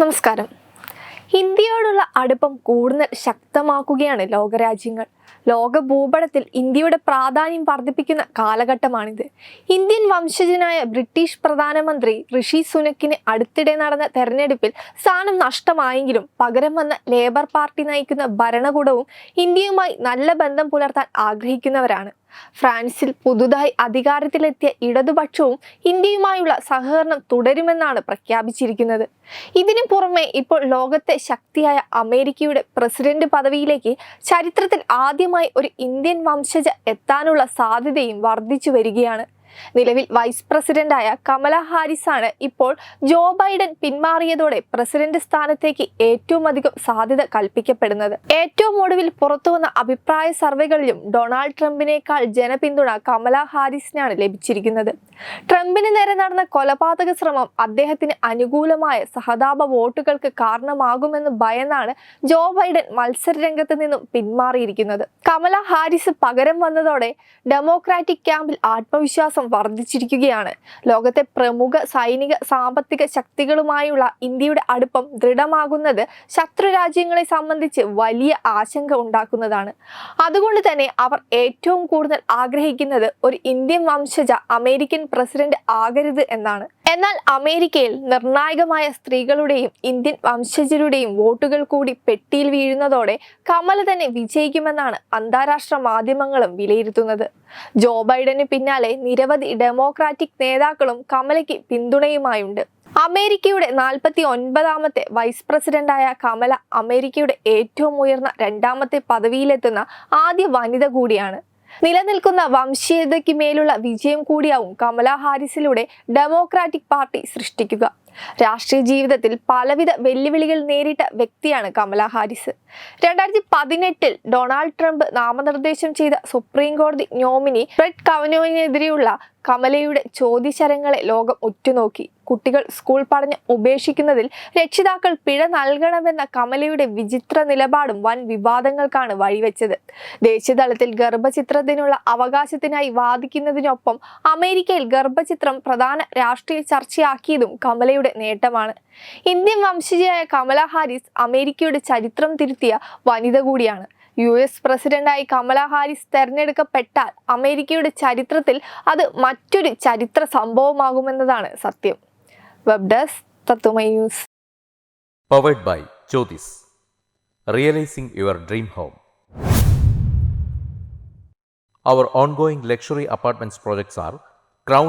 നമസ്കാരം. ഇന്ത്യയോടുള്ള അടുപ്പം കൂടുതൽ ശക്തമാക്കുകയാണ് ലോകരാജ്യങ്ങൾ. ലോക ഭൂപടത്തിൽ ഇന്ത്യയുടെ പ്രാധാന്യം വർദ്ധിപ്പിക്കുന്ന കാലഘട്ടമാണിത്. ഇന്ത്യൻ വംശജനായ ബ്രിട്ടീഷ് പ്രധാനമന്ത്രി ഋഷി സുനക്കിന് അടുത്തിടെ നടന്ന തെരഞ്ഞെടുപ്പിൽ സ്ഥാനം നഷ്ടമായെങ്കിലും പകരം വന്ന ലേബർ പാർട്ടി നയിക്കുന്ന ഭരണകൂടവും ഇന്ത്യയുമായി നല്ല ബന്ധം പുലർത്താൻ ആഗ്രഹിക്കുന്നവരാണ്. ഫ്രാൻസിൽ പുതുതായി അധികാരത്തിലെത്തിയ ഇടതുപക്ഷവും ഇന്ത്യയുമായുള്ള സഹകരണം തുടരുമെന്നാണ് പ്രഖ്യാപിച്ചിരിക്കുന്നത്. ഇതിനു പുറമെ ഇപ്പോൾ ലോകത്തെ ശക്തിയായ അമേരിക്കയുടെ പ്രസിഡന്റ് പദവിയിലേക്ക് ചരിത്രത്തിൽ ആദ്യമായി ഒരു ഇന്ത്യൻ വംശജ എത്താനുള്ള സാധ്യതയും വർദ്ധിച്ചു വരികയാണ്. നിലവിൽ വൈസ് പ്രസിഡന്റായ കമല ഹാരിസാണ് ഇപ്പോൾ ജോ ബൈഡൻ പിന്മാറിയതോടെ പ്രസിഡന്റ് സ്ഥാനത്തേക്ക് ഏറ്റവും അധികം സാധ്യത കൽപ്പിക്കപ്പെടുന്നത്. ഏറ്റവും ഒടുവിൽ പുറത്തുവന്ന അഭിപ്രായ സർവേകളിലും ഡൊണാൾഡ് ട്രംപിനേക്കാൾ ജനപിന്തുണ കമല ഹാരിസിനാണ് ലഭിച്ചിരിക്കുന്നത്. ട്രംപിന് നേരെ നടന്ന കൊലപാതക ശ്രമം അദ്ദേഹത്തിന് അനുകൂലമായ സഹതാപ വോട്ടുകൾക്ക് കാരണമാകുമെന്ന് ഭയന്നാണ് ജോ ബൈഡൻ മത്സരരംഗത്ത് നിന്നും പിന്മാറിയിരിക്കുന്നത്. കമല ഹാരിസ് പകരം വന്നതോടെ ഡെമോക്രാറ്റിക് ക്യാമ്പിൽ ആത്മവിശ്വാസം വർദ്ധിച്ചിരിക്കുകയാണ്. ലോകത്തെ പ്രമുഖ സൈനിക സാമ്പത്തിക ശക്തികളുമായുള്ള ഇന്ത്യയുടെ അടുപ്പം ദൃഢമാകുന്നത് ശത്രു രാജ്യങ്ങളെ സംബന്ധിച്ച് വലിയ ആശങ്ക ഉണ്ടാക്കുന്നതാണ്. അതുകൊണ്ട് തന്നെ അവർ ഏറ്റവും കൂടുതൽ ആഗ്രഹിക്കുന്നത് ഒരു ഇന്ത്യൻ വംശജ അമേരിക്കൻ പ്രസിഡന്റ് ആകരുത് എന്നാണ്. എന്നാൽ അമേരിക്കയിൽ നിർണായകമായ സ്ത്രീകളുടെയും ഇന്ത്യൻ വംശജരുടെയും വോട്ടുകൾ കൂടി പെട്ടിയിൽ വീഴുന്നതോടെ കമല തന്നെ വിജയിക്കുമെന്നാണ് അന്താരാഷ്ട്ര മാധ്യമങ്ങളും വിലയിരുത്തുന്നത്. ജോ ബൈഡന് പിന്നാലെ നിരവധി ഡെമോക്രാറ്റിക് നേതാക്കളും കമലയ്ക്ക് പിന്തുണയുമായുണ്ട്. അമേരിക്കയുടെ നാൽപ്പത്തി ഒൻപതാമത്തെ വൈസ് പ്രസിഡന്റായ കമല അമേരിക്കയുടെ ഏറ്റവും ഉയർന്ന രണ്ടാമത്തെ പദവിയിലെത്തുന്ന ആദ്യ വനിത കൂടിയാണ്. നിലനിൽക്കുന്ന വംശീയതയ്ക്ക് മേലുള്ള വിജയം കൂടിയാവും കമലാ ഹാരിസിലൂടെ ഡെമോക്രാറ്റിക് പാർട്ടി സൃഷ്ടിക്കുക. രാഷ്ട്രീയ ജീവിതത്തിൽ പലവിധ വെല്ലുവിളികൾ നേരിട്ട വ്യക്തിയാണ് കമല ഹാരിസ്. രണ്ടായിരത്തി പതിനെട്ടിൽ ഡൊണാൾഡ് ട്രംപ് നാമനിർദ്ദേശം ചെയ്ത സുപ്രീം കോടതി നോമിനി ഫ്രെഡ് കവനോവിനെതിരെയുള്ള കമലയുടെ ചോദ്യശരങ്ങളെ ലോകം ഉറ്റുനോക്കി. കുട്ടികൾ സ്കൂൾ പഠനം ഉപേക്ഷിക്കുന്നതിൽ രക്ഷിതാക്കൾ പിഴ നൽകണമെന്ന കമലയുടെ വിചിത്ര നിലപാടും വൻ വിവാദങ്ങൾക്കാണ് വഴിവെച്ചത്. ദേശീയതലത്തിൽ ഗർഭചിത്രത്തിനുള്ള അവകാശത്തിനായി വാദിക്കുന്നതിനൊപ്പം അമേരിക്കയിൽ ഗർഭചിത്രം പ്രധാന രാഷ്ട്രീയ ചർച്ചയാക്കിയതും കമലയുടെ നേട്ടമാണ്. ഇന്ത്യൻ വംശജയായ കമല ഹാരിസ് അമേരിക്കയുടെ ചരിത്രം തിരുത്തിയ വനിത കൂടിയാണ്. യു എസ് പ്രസിഡന്റായി കമല ഹാരിസ് തെരഞ്ഞെടുക്കപ്പെട്ടാൽ അമേരിക്കയുടെ ചരിത്രത്തിൽ അത് മറ്റൊരു ചരിത്ര സംഭവമാകുമെന്നതാണ് സത്യം. വെബ് ഡെസ്ക് തത്തുമൈ news by Jyothis realising your dream home Our ongoing luxury apartments projects are Crown